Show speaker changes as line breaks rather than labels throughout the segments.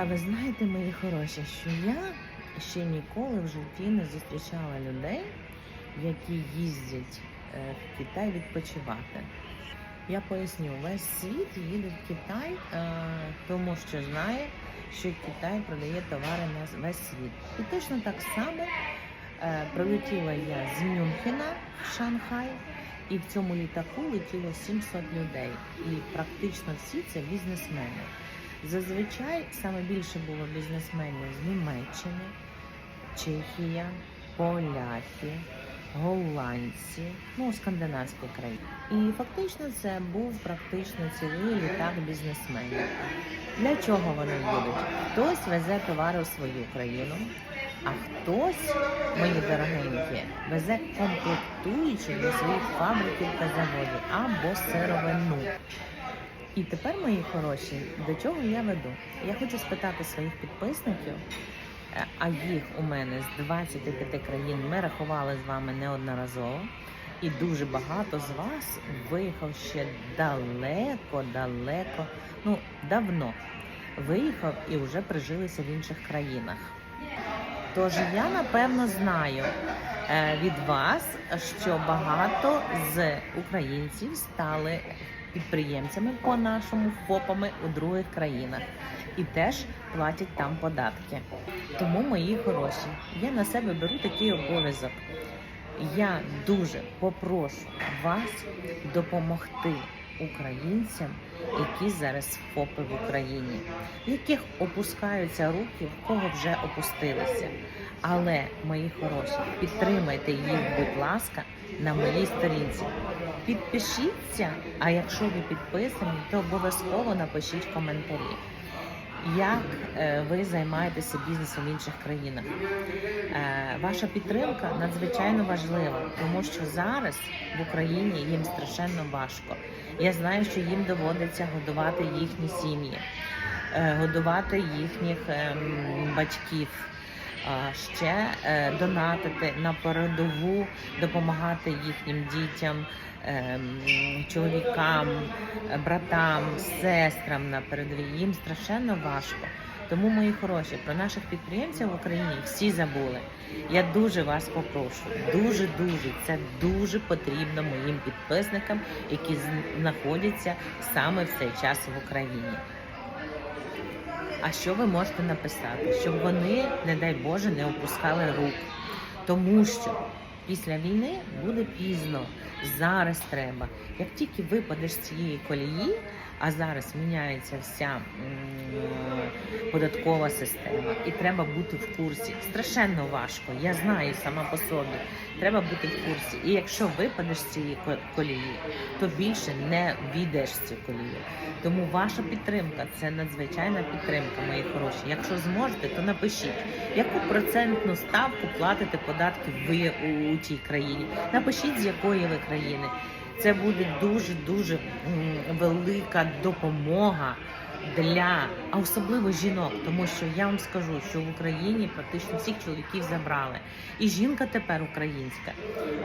А ви знаєте, мої хороші, що я ще ніколи в житті не зустрічала людей, які їздять е, в Китай відпочивати. Я поясню, весь світ їде в Китай, е, тому що знає, що Китай продає товари на весь світ. І точно так само е, прилетіла я з Мюнхена в Шанхай, і в цьому літаку летіло 700 людей. І практично всі це бізнесмени. Зазвичай саме більше було бізнесменів з Німеччини, Чехія, поляки, голландці, ну скандинавські країни. І фактично це був практично цілий літак бізнесменів. Для чого вони їдуть? Хтось везе товари у свою країну, а хтось, мої дорогенькі, везе комплектуючі для своїх фабриків та заводів або сировину. І тепер, мої хороші, до чого я веду? Я хочу спитати своїх підписників, е, а їх у мене з 25 країн ми рахували з вами неодноразово. І дуже багато з вас виїхав ще далеко, далеко, ну давно виїхав і вже прижилися в інших країнах. Тож я напевно знаю е, від вас, що багато з українців стали підприємцями по нашому ФОПами у других країнах і теж платять там податки. Тому, мої хороші, я на себе беру такий обов'язок. Я дуже попрошу вас допомогти українцям, які зараз ФОПи в Україні, яких опускаються руки, в кого вже опустилися. Але, мої хороші, підтримайте їх, будь ласка, на моїй сторінці. Підпишіться, а якщо ви підписані, то обов'язково напишіть коментарі. Як е, ви займаєтеся бізнесом в інших країнах? Е, Ваша підтримка надзвичайно важлива, тому що зараз в Україні їм страшенно важко. Я знаю, що їм доводиться годувати їхні сім'ї, е, годувати їхніх ем, батьків. Ще е, донатити на передову, допомагати їхнім дітям, ем, чоловікам, братам, сестрам на передовій. Їм страшенно важко. Тому, мої хороші, про наших підприємців в Україні всі забули. Я дуже вас попрошу, дуже дуже це дуже потрібно моїм підписникам, які знаходяться саме в цей час в Україні. А що ви можете написати? Щоб вони, не дай Боже, не опускали рук. Тому що після війни буде пізно. Зараз треба. Як тільки випадеш з цієї колії, а зараз міняється вся податкова система, і треба бути в курсі. Страшенно важко. Я знаю сама по собі. Треба бути в курсі. І якщо випадеш з цієї колії, то більше не війдеш в цю колію. Тому ваша підтримка це надзвичайна підтримка, мої хороші. Якщо зможете, то напишіть, яку процентну ставку платите податки ви у тій країні. Напишіть, з якої ви країни. Це буде дуже дуже велика допомога для а особливо жінок, тому що я вам скажу, що в Україні практично всіх чоловіків забрали. І жінка тепер українська,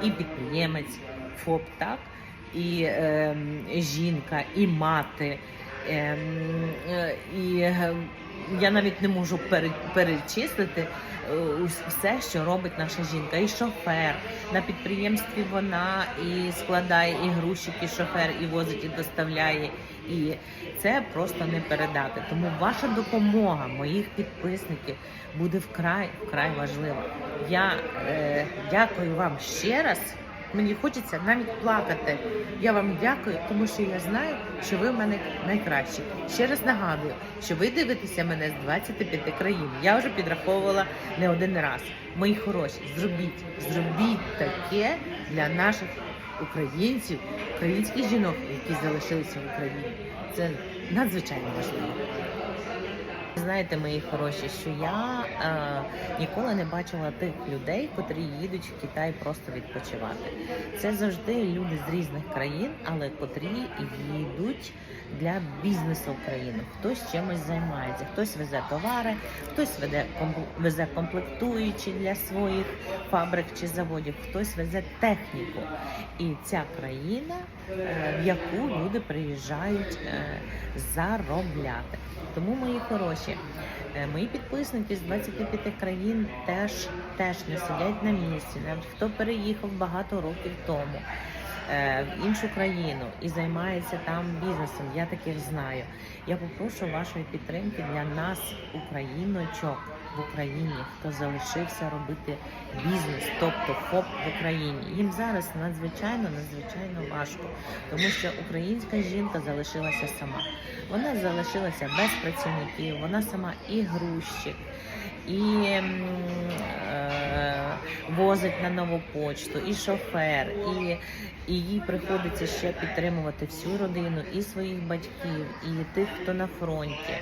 і підприємець, ФОП, так і е, жінка, і мати. Ем, е, і е, я навіть не можу пере- перечислити е, все, що робить наша жінка. І шофер на підприємстві вона і складає і грузчик, і шофер, і возить, і доставляє. І це просто не передати. Тому ваша допомога моїх підписників буде вкрай вкрай важлива. Я е, дякую вам ще раз. Мені хочеться навіть плакати. Я вам дякую, тому що я знаю, що ви в мене найкращі. Ще раз нагадую, що ви дивитеся мене з 25 країн. Я вже підраховувала не один раз. Мої хороші, зробіть, зробіть таке для наших українців, українських жінок, які залишилися в Україні. Це надзвичайно важливо. Знаєте, мої хороші, що я е, ніколи не бачила тих людей, котрі їдуть в Китай просто відпочивати. Це завжди люди з різних країн, але котрі їдуть для бізнесу в країну. Хтось чимось займається, хтось везе товари, хтось веде везе комплектуючі для своїх фабрик чи заводів, хтось везе техніку. І ця країна, е, в яку люди приїжджають е, заробляти. Тому, мої хороші, Е, Мої підписники з 25 країн теж, теж не сидять на місці. Навіть хто переїхав багато років тому е, в іншу країну і займається там бізнесом. Я таких знаю. Я попрошу вашої підтримки для нас, україночок в Україні, хто залишився робити бізнес, тобто ФОП в Україні. Їм зараз надзвичайно надзвичайно важко, тому що українська жінка залишилася сама. Вона залишилася без працівників, вона сама і грузчик, і е, возить на нову почту, і шофер, і, і їй приходиться ще підтримувати всю родину, і своїх батьків, і тих, хто на фронті,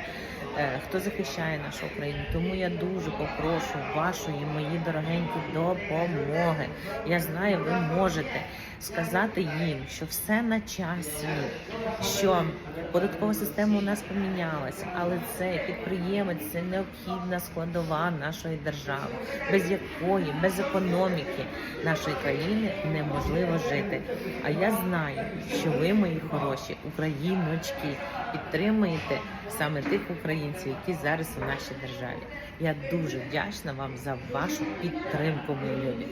е, хто захищає нашу Україну. Тому я дуже попрошу вашої, мої дорогенькі, допомоги. Я знаю, ви можете сказати їм, що все на часі, що податкова система у нас помінялася, але це підприємець це необхідна складова нашої держави, без якої, без економіки нашої країни неможливо жити. А я знаю, що ви, мої хороші україночки, підтримуєте саме тих українців, які зараз у нашій державі. Я дуже вдячна вам за вашу підтримку, мої любі.